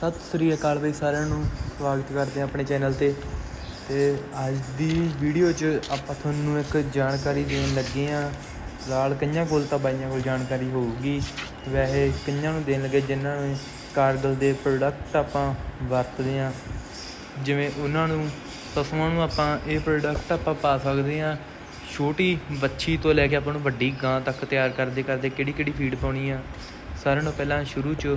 ਸਤਿ ਸ੍ਰੀ ਅਕਾਲ ਬਈ ਸਾਰਿਆਂ ਨੂੰ। ਸਵਾਗਤ ਕਰਦੇ ਹਾਂ ਆਪਣੇ ਚੈਨਲ ਤੇ। ਤੇ ਅੱਜ ਦੀ ਵੀਡੀਓ 'ਚ ਆਪਾਂ ਤੁਹਾਨੂੰ ਇੱਕ ਜਾਣਕਾਰੀ ਦੇਣ ਲੱਗੇ ਹਾਂ। ਫਿਲਹਾਲ ਕਈਆਂ ਕੋਲ ਤਾਂ ਬਾਈਆਂ ਕੋਲ ਜਾਣਕਾਰੀ ਹੋਊਗੀ। ਵੈਸੇ ਕਈਆਂ ਨੂੰ ਦੇਣ ਲੱਗੇ ਜਿਨ੍ਹਾਂ ਨੂੰ ਕਾਰਗਲ ਦੇ ਪ੍ਰੋਡਕਟ ਆਪਾਂ ਵਰਤਦੇ ਹਾਂ। ਜਿਵੇਂ ਉਹਨਾਂ ਨੂੰ, ਪਸ਼ੂਆਂ ਨੂੰ ਆਪਾਂ ਇਹ ਪ੍ਰੋਡਕਟ ਆਪਾਂ ਪਾ ਸਕਦੇ ਹਾਂ। ਛੋਟੀ ਬੱਚੀ ਤੋਂ ਲੈ ਕੇ ਆਪਾਂ ਨੂੰ ਵੱਡੀ ਗਾਂ ਤੱਕ ਤਿਆਰ ਕਰਦੇ ਕਰਦੇ ਕਿਹੜੀ ਕਿਹੜੀ ਫੀਡ ਪਾਉਣੀ ਆ। ਸਾਰਿਆਂ ਨੂੰ ਪਹਿਲਾਂ ਸ਼ੁਰੂ 'ਚ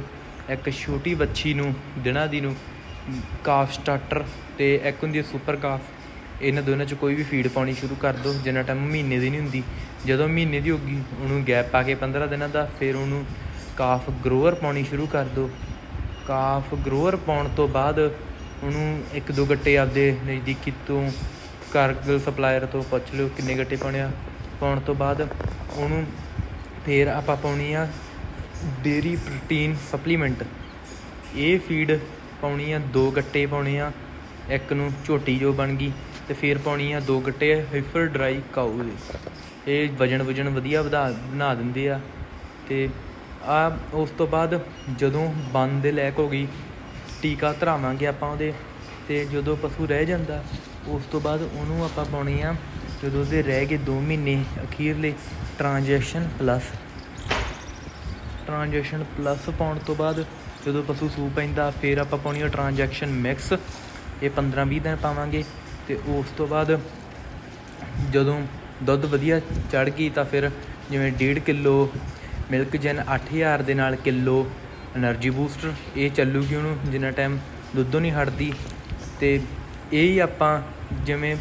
ਇੱਕ ਛੋਟੀ ਬੱਚੀ ਨੂੰ, ਦਿਨਾਂ ਦੀ ਨੂੰ, ਕਾਫ ਸਟਾਰਟਰ ਤੇ ਇੱਕ ਹੁੰਦੀ ਹੈ ਸੁਪਰ ਕਾਫ। ਇਹਨਾਂ ਦੋਨਾਂ 'ਚ ਕੋਈ ਵੀ ਫੀਡ ਪਾਉਣੀ ਸ਼ੁਰੂ ਕਰ ਦਿਓ ਜਿੰਨਾ ਟਾਈਮ ਮਹੀਨੇ ਦੀ ਨਹੀਂ ਹੁੰਦੀ। ਜਦੋਂ ਮਹੀਨੇ ਦੀ ਹੋਗੀ ਉਹਨੂੰ ਗੈਪ ਪਾ ਕੇ 15 ਦਿਨਾਂ ਦਾ, ਫਿਰ ਉਹਨੂੰ ਕਾਫ ਗਰੋਅਰ ਪਾਉਣੀ ਸ਼ੁਰੂ ਕਰ ਦਿਓ ਕਾਫ ਗਰੋਅਰ ਪਾਉਣ ਤੋਂ ਬਾਅਦ ਉਹਨੂੰ ਇੱਕ ਦੋ ਗੱਟੇ ਆਪਦੇ ਨਜ਼ਦੀਕੀ ਤੋਂ ਕਾਰਗਲ ਸਪਲਾਇਰ ਤੋਂ ਪੁੱਛ ਲਿਓ ਕਿੰਨੇ ਗੱਟੇ ਪਾਉਣੇ ਆ। ਪਾਉਣ ਤੋਂ ਬਾਅਦ ਉਹਨੂੰ ਫੇਰ ਆਪਾਂ ਪਾਉਣੀ ਆ ਡੇਰੀ ਪ੍ਰੋਟੀਨ ਸਪਲੀਮੈਂਟ। ਇਹ ਫੀਡ ਪਾਉਣੀ ਆ, ਦੋ ਗੱਟੇ ਪਾਉਣੇ ਆ, ਇੱਕ ਨੂੰ ਝੋਟੀ ਜੋ ਬਣ ਗਈ ਤੇ ਫਿਰ ਪਾਉਣੀ ਆ ਦੋ ਗੱਟੇ ਹਾਈਫਰ ਡਰਾਈ ਕਾਊ। ਦੇ ਇਹ ਵਜਨ ਵਜਨ ਵਧੀਆ ਵਧਾ, ਬਣਾ ਦਿੰਦੇ ਆ ਤੇ ਆ ਉਸ ਤੋਂ ਬਾਅਦ ਜਦੋਂ ਬੰਨ ਦੇ ਲੈਕ ਹੋ ਗਈ, ਟੀਕਾ ਧਰਾਵਾਂਗੇ ਆਪਾਂ ਉਹਦੇ ਤੇ ਜਦੋਂ ਪਸ਼ੂ ਰਹਿ ਜਾਂਦਾ, ਉਸ ਤੋਂ ਬਾਅਦ ਉਹਨੂੰ ਆਪਾਂ ਪਾਉਣੀ ਆ ਜਦੋਂ ਉਹਦੇ ਰਹਿ ਗਏ 2 ਮਹੀਨੇ ਅਖੀਰਲੇ ਟ੍ਰਾਂਜੈਕਸ਼ਨ ਪਲੱਸ ਟ੍ਰਾਂਜੈਕਸ਼ਨ ਪਲੱਸ ਪਾਉਣ ਤੋਂ ਬਾਅਦ ਜਦੋਂ ਪਸ਼ੂ ਸੂ ਪੈਂਦਾ, ਫਿਰ ਆਪਾਂ ਪਾਉਣੀ ਉਹ ਟ੍ਰਾਂਜੈਕਸ਼ਨ ਮਿਕਸ ਇਹ 15 20 ਦਿਨ ਪਾਵਾਂਗੇ ਤੇ ਉਸ ਤੋਂ ਬਾਅਦ ਜਦੋਂ ਦੁੱਧ ਵਧੀਆ ਚੜ ਗਈ ਤਾਂ ਫਿਰ ਜਿਵੇਂ 1.5 ਕਿਲੋ ਮਿਲਕ ਜਨ 8000 ਦੇ ਨਾਲ ਕਿਲੋ એનર્ਜੀ ਬੂਸਟਰ ਇਹ ਚੱਲੂਗੀ ਉਹਨੂੰ ਜਿੰਨਾ ਟਾਈਮ ਦੁੱਧੋਂ ਨਹੀਂ ਹਟਦੀ। ਤੇ ਇਹ ਹੀ ਆਪਾਂ ਜਿਵੇਂ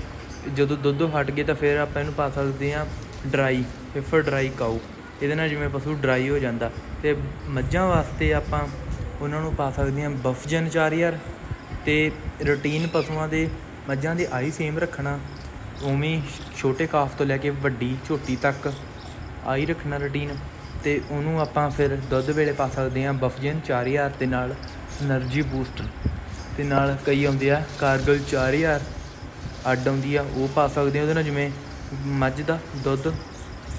ਜਦੋਂ ਦੁੱਧੋਂ ਹਟ ਗਏ ਤਾਂ ਫਿਰ ਆਪਾਂ ਇਹਨੂੰ ਪਾ ਸਕਦੇ ਆ ਡਰਾਈ ਫਿਰ ਡਰਾਈ ਕਾਊ ਇਹਦੇ ਨਾਲ ਜਿਵੇਂ ਪਸ਼ੂ ਡਰਾਈ ਹੋ ਜਾਂਦਾ ਤੇ ਮੱਝਾਂ ਵਾਸਤੇ ਆਪਾਂ ਉਹਨਾਂ ਨੂੰ ਪਾ ਸਕਦੇ ਹਾਂ ਬਫਜਨ 4000 ਤੇ ਰੂਟੀਨ ਪਸ਼ੂਆਂ ਦੇ ਮੱਝਾਂ ਦੇ ਆਈ ਸੇਮ ਰੱਖਣਾ, ਉਵੇਂ ਛੋਟੇ ਕਾਫ ਤੋਂ ਲੈ ਕੇ ਵੱਡੀ, ਝੋਟੀ ਤੱਕ ਆਈ ਰੱਖਣਾ ਰੂਟੀਨ ਤੇ ਉਹਨੂੰ ਆਪਾਂ ਫਿਰ ਦੁੱਧ ਵੇਲੇ ਪਾ ਸਕਦੇ ਹਾਂ ਬਫਜਨ 4000 ਦੇ ਨਾਲ એનર્ਜੀ ਬੂਸਟ ਤੇ ਨਾਲ ਕਈ ਆਉਂਦੇ ਆ ਕਾਰਗਲ 4000 ਅੱਡ ਆਉਂਦੀ ਆ, ਉਹ ਪਾ ਸਕਦੇ ਆ ਉਹਦੇ ਨਾਲ ਜਿਵੇਂ ਮੱਝ ਦਾ ਦੁੱਧ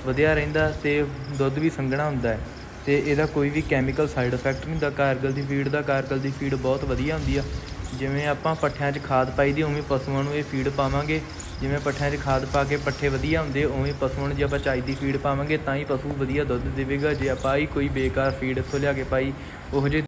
ਵਧੀਆ ਰਹਿੰਦਾ ਅਤੇ ਦੁੱਧ ਵੀ ਸੰਘਣਾ ਹੁੰਦਾ ਹੈ ਤੇ ਇਹਦਾ ਕੋਈ ਵੀ ਕੈਮੀਕਲ ਸਾਈਡ ਇਫੈਕਟ ਨਹੀਂ ਹੁੰਦਾ। ਕਾਰਗਲ ਦੀ ਫੀਡ ਦਾ, ਕਾਰਗਲ ਦੀ ਫੀਡ ਬਹੁਤ ਵਧੀਆ ਹੁੰਦੀ ਆ। ਜਿਵੇਂ ਆਪਾਂ ਪੱਠਿਆਂ 'ਚ ਖਾਦ ਪਾਈ ਦੀ, ਉਵੇਂ ਪਸ਼ੂਆਂ ਨੂੰ ਇਹ ਫੀਡ ਪਾਵਾਂਗੇ। ਜਿਵੇਂ ਪੱਠਿਆਂ 'ਚ ਖਾਦ ਪਾ ਕੇ ਪੱਠੇ ਵਧੀਆ ਹੁੰਦੇ, ਉਵੇਂ ਪਸ਼ੂਆਂ ਨੂੰ ਜੇ ਆਪਾਂ ਚਾਈ ਦੀ ਫੀਡ ਪਾਵਾਂਗੇ ਤਾਂ ਹੀ ਪਸ਼ੂ ਵਧੀਆ ਦੁੱਧ ਦੇਵੇਗਾ। ਜੇ ਆਪਾਂ ਹੀ ਕੋਈ ਬੇਕਾਰ ਫੀਡ ਇੱਥੋਂ ਲਿਆ ਕੇ ਪਾਈ, ਉਹੋ ਜਿਹੇ